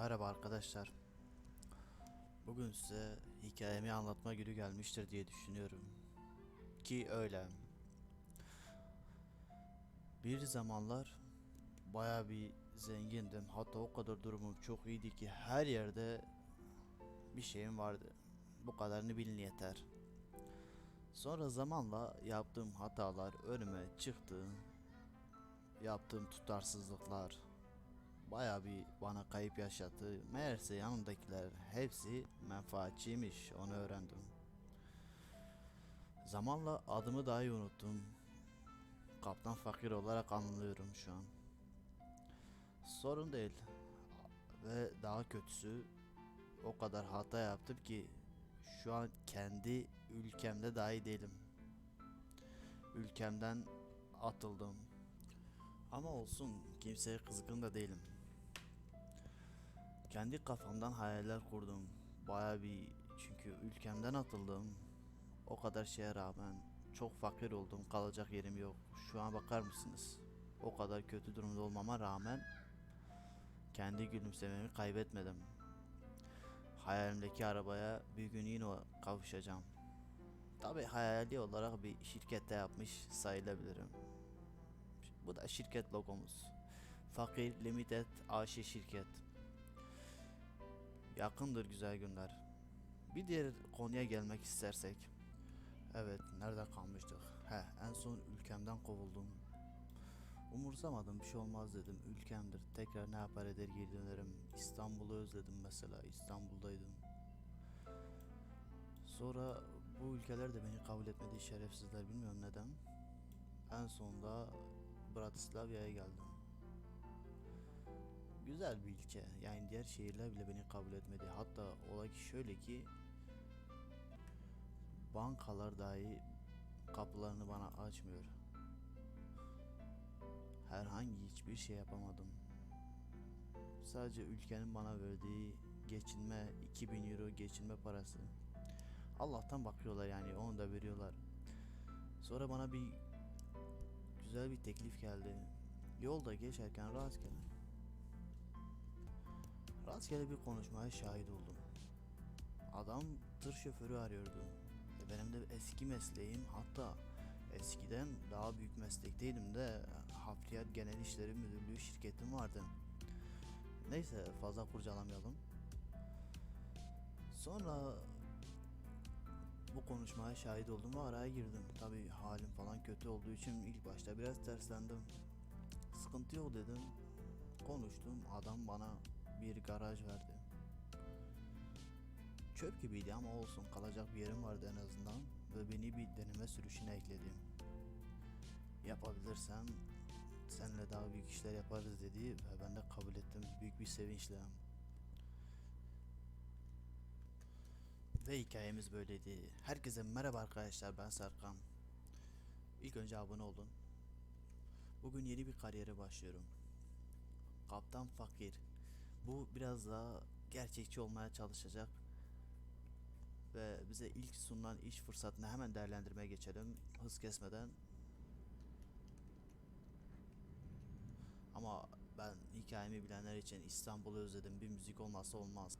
Merhaba arkadaşlar. Bugün size hikayemi anlatma günü gelmiştir diye düşünüyorum. Ki öyle. Bir zamanlar baya bir zengindim. Hatta o kadar durumum çok iyiydi ki her yerde bir şeyim vardı. Bu kadarını bilin yeter. Sonra zamanla yaptığım hatalar önüme çıktı. Yaptığım tutarsızlıklar, Baya bir bana kayıp yaşattı. Meğerse yanımdakiler hepsi menfaatçiymiş. Onu öğrendim. Zamanla adımı dahi unuttum. Kaptan fakir olarak anılıyorum şu an. Sorun değil. Ve daha kötüsü o kadar hata yaptım ki şu an kendi ülkemde dahi değilim. Ülkemden atıldım. Ama olsun kimseye kızgın da değilim. Kendi kafamdan hayaller kurdum. Baya bir çünkü ülkemden atıldım. O kadar şeye rağmen çok fakir oldum. Kalacak yerim yok. Şu an bakar mısınız? O kadar kötü durumda olmama rağmen kendi gülümsememi kaybetmedim. Hayalimdeki arabaya bir gün yine kavuşacağım. Tabi hayali olarak bir şirkette yapmış sayılabilirim. Bu da şirket logomuz. Fakir Limited AŞ şirket. Yakındır güzel günler. Bir diğer konuya gelmek istersek. Evet, nerede kalmıştık? He, en son ülkemden kovuldum. Umursamadım bir şey olmaz dedim. Ülkemdir. Tekrar ne yapar eder geri dönerim. İstanbul'u özledim mesela. İstanbul'daydım. Sonra bu ülkeler de beni kabul etmedi şerefsizler bilmiyorum neden. En sonunda Bratislavya'ya geldim. Güzel bir ilçe. Yani diğer şehirler bile beni kabul etmedi. Hatta olay ki şöyle ki bankalar dahi kapılarını bana açmıyor. Herhangi hiçbir şey yapamadım. Sadece ülkenin bana verdiği geçinme 2000 euro geçinme parası. Allah'tan bakıyorlar yani onu da veriyorlar. Sonra bana bir güzel bir teklif geldi. Yolda geçerken rastgele rastgele bir konuşmaya şahit oldum. Adam tır şoförü arıyordu. E benim de eski mesleğim hatta eskiden daha büyük meslekteydim de Hafriyat Genel İşleri Müdürlüğü şirketim vardı. Neyse fazla kurcalamayalım. Sonra bu konuşmaya şahit oldum ve araya girdim. Tabi halim falan kötü olduğu için ilk başta biraz terslendim. Sıkıntı yok dedim. Konuştum. Adam bana bir garaj verdi. Çöp gibiydi ama olsun kalacak bir yerim vardı en azından ve beni bir deneme sürüşüne ekledi. Yapabilirsem seninle daha büyük işler yaparız dedi ve ben de kabul ettim büyük bir sevinçle. Ve hikayemiz böyleydi. Herkese merhaba arkadaşlar ben Serkan. İlk önce abone olun. Bugün yeni bir kariyere başlıyorum. Kaptan Fakir. Bu biraz daha gerçekçi olmaya çalışacak. Ve bize ilk sunulan iş fırsatını hemen değerlendirmeye geçelim. Hız kesmeden. Ama ben hikayemi bilenler için İstanbul'u özledim. Bir müzik olmazsa olmaz.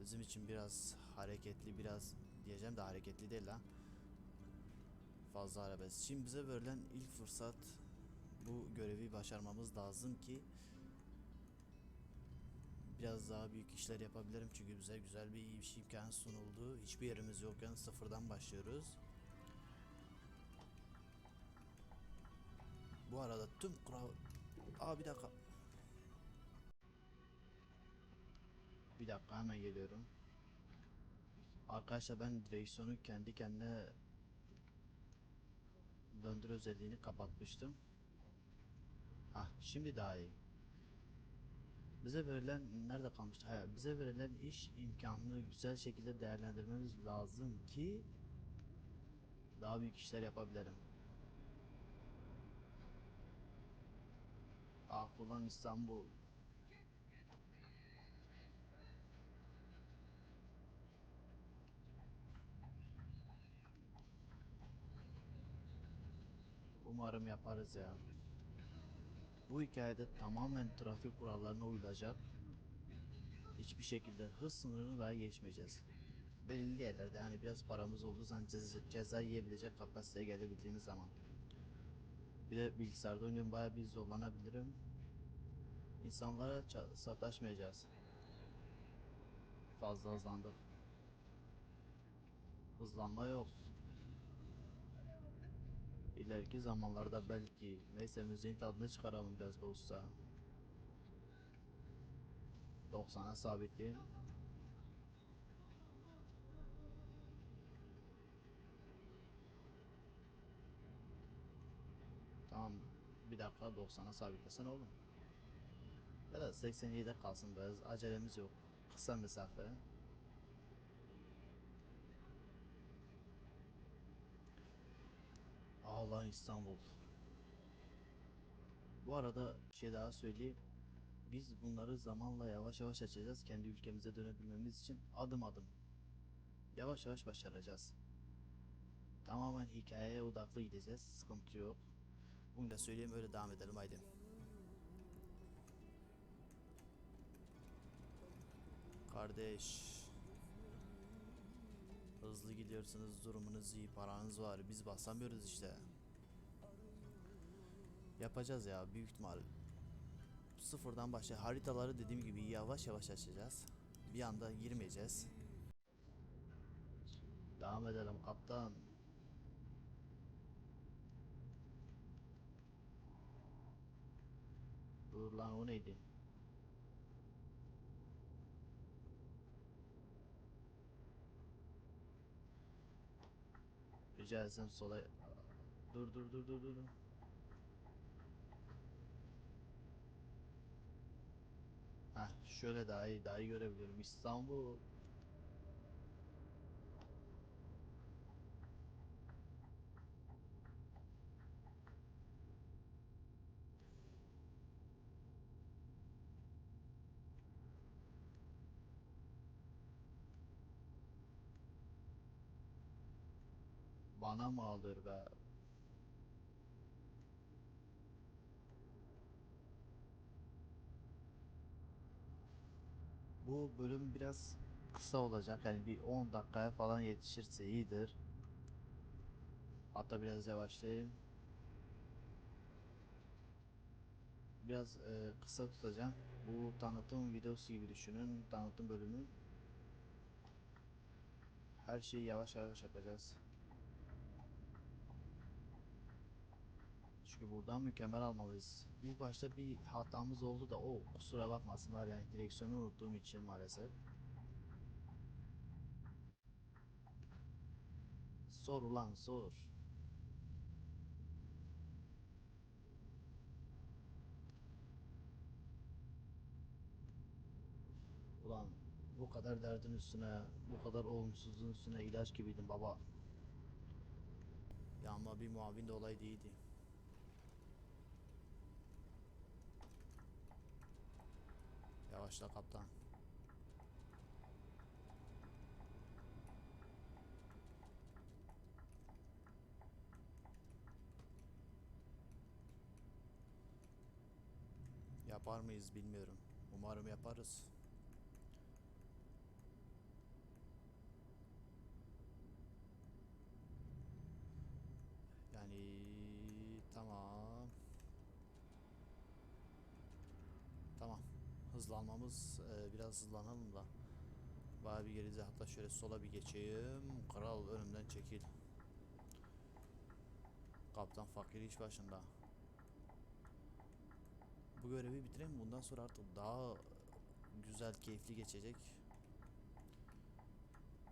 Bizim için biraz hareketli biraz diyeceğim de hareketli değil lan. Fazla arabesk. Şimdi bize verilen ilk fırsat bu görevi başarmamız lazım ki biraz daha büyük işler yapabilirim çünkü bize güzel bir iş imkan sunuldu. Hiçbir yerimiz yokken sıfırdan başlıyoruz. Bu arada tüm kural... Aa bir dakika. Bir dakika hemen geliyorum. Arkadaşlar ben direksiyonu kendi kendine döndür özelliğini kapatmıştım. Ah şimdi daha iyi. Bize verilen nerede kalmıştı? Hayır, bize verilen iş imkanını güzel şekilde değerlendirmemiz lazım ki daha büyük işler yapabilirim. Ah ulan İstanbul. Umarım yaparız ya. Bu hikayede tamamen trafik kurallarına uyulacak. hiçbir şekilde hız sınırını daha geçmeyeceğiz. Belirli yerlerde yani biraz paramız olduğu zaman ceza, ceza yiyebilecek kapasiteye gelebildiğimiz zaman. Bir de bilgisayarda oynuyorum bayağı bir zorlanabilirim. İnsanlara sataşmayacağız. Fazla hızlandık. Hızlanma yok. İleriki zamanlarda belki neyse müziğin tadını çıkaralım biraz da olsa. 90'a sabitleyin. Tamam bir dakika 90'a sabitlesen oğlum. Ya da 87'de kalsın biraz acelemiz yok. Kısa mesafe. Allah İstanbul. Bu arada bir şey daha söyleyeyim. Biz bunları zamanla yavaş yavaş açacağız. Kendi ülkemize dönebilmemiz için adım adım. Yavaş yavaş başaracağız. Tamamen hikayeye odaklı gideceğiz. Sıkıntı yok. Bunu da söyleyeyim öyle devam edelim haydi. Kardeş. Hızlı gidiyorsunuz, durumunuz iyi, paranız var. Biz basamıyoruz işte. Yapacağız ya büyük ihtimal. Sıfırdan başla. Haritaları dediğim gibi yavaş yavaş açacağız. Bir anda girmeyeceğiz. Devam edelim kaptan. Dur lan o neydi? Etsem sola... Dur dur dur dur dur. Heh, şöyle daha iyi, daha iyi görebiliyorum. İstanbul. Bana mı alır be? Bu bölüm biraz kısa olacak. Yani bir 10 dakikaya falan yetişirse iyidir. Hatta biraz yavaşlayayım. Biraz e, kısa tutacağım. Bu tanıtım videosu gibi düşünün. Tanıtım bölümü. Her şeyi yavaş yavaş yapacağız. Çünkü buradan mükemmel almalıyız. İlk başta bir hatamız oldu da o kusura bakmasınlar yani direksiyonu unuttuğum için maalesef. Sor ulan sor. Ulan bu kadar derdin üstüne, bu kadar olumsuzluğun üstüne ilaç gibiydin baba. Ya ama bir muavin de olaydı iyiydi. Yavaşla kaptan. Yapar mıyız bilmiyorum. Umarım yaparız. Yani tamam. Tamam. Hızlanmamız e, biraz hızlanalım da. Bayağı bir geride hatta şöyle sola bir geçeyim. Kral önümden çekil. Kaptan fakir iş başında. Bu görevi bitireyim bundan sonra artık daha güzel keyifli geçecek.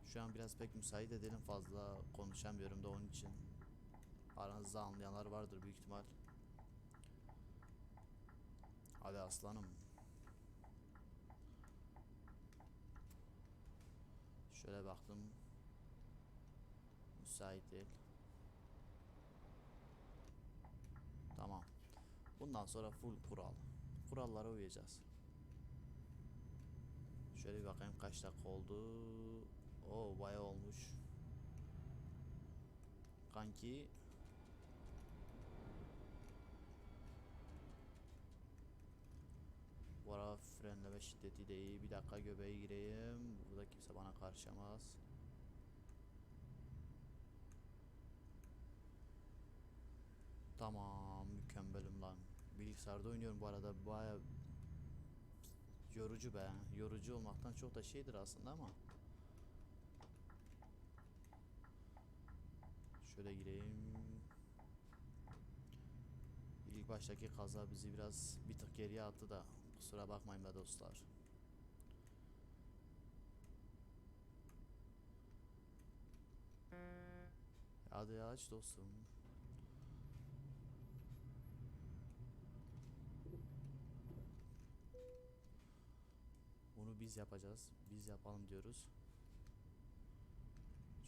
Şu an biraz pek müsait edelim fazla konuşamıyorum da onun için. Aranızda anlayanlar vardır büyük ihtimal. Hadi aslanım. Şöyle baktım. Müsait değil. Tamam. Bundan sonra full kural. Kurallara uyacağız. Şöyle bir bakayım kaç dakika oldu. Oo bayağı olmuş. Kanki Bu ara frenleme şiddeti de iyi. Bir dakika göbeğe gireyim. Burada kimse bana karışamaz. Tamam mükemmelim lan. Bilgisayarda oynuyorum bu arada baya yorucu be. Yorucu olmaktan çok da şeydir aslında ama. Şöyle gireyim. İlk baştaki kaza bizi biraz bir tık geriye attı da kusura bakmayın be dostlar. Hadi aç dostum. Bunu biz yapacağız. Biz yapalım diyoruz.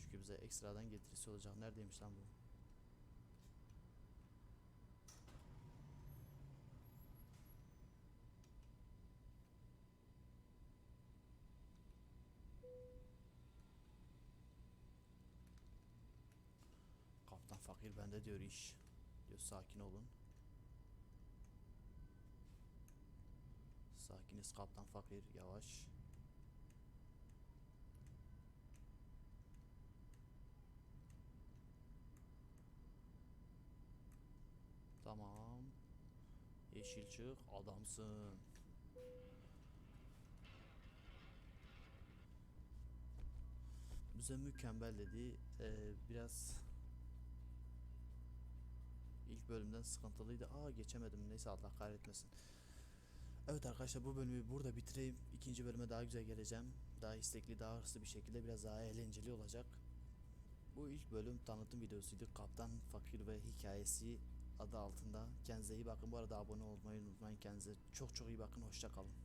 Çünkü bize ekstradan getirisi olacak. Neredeymiş lan bu? Kaptan fakir bende diyor iş. Diyor sakin olun. Sakiniz kaptan fakir yavaş. Tamam. Yeşil çık adamsın. Bize mükemmel dedi. Ee, biraz bölümden sıkıntılıydı. Aa geçemedim. Neyse Allah kahretmesin. Evet arkadaşlar bu bölümü burada bitireyim. İkinci bölüme daha güzel geleceğim. Daha istekli, daha hırslı bir şekilde biraz daha eğlenceli olacak. Bu ilk bölüm tanıtım videosuydu. Kaptan Fakir ve hikayesi adı altında. Kendinize iyi bakın. Bu arada abone olmayı unutmayın. Kendinize çok çok iyi bakın. Hoşça kalın.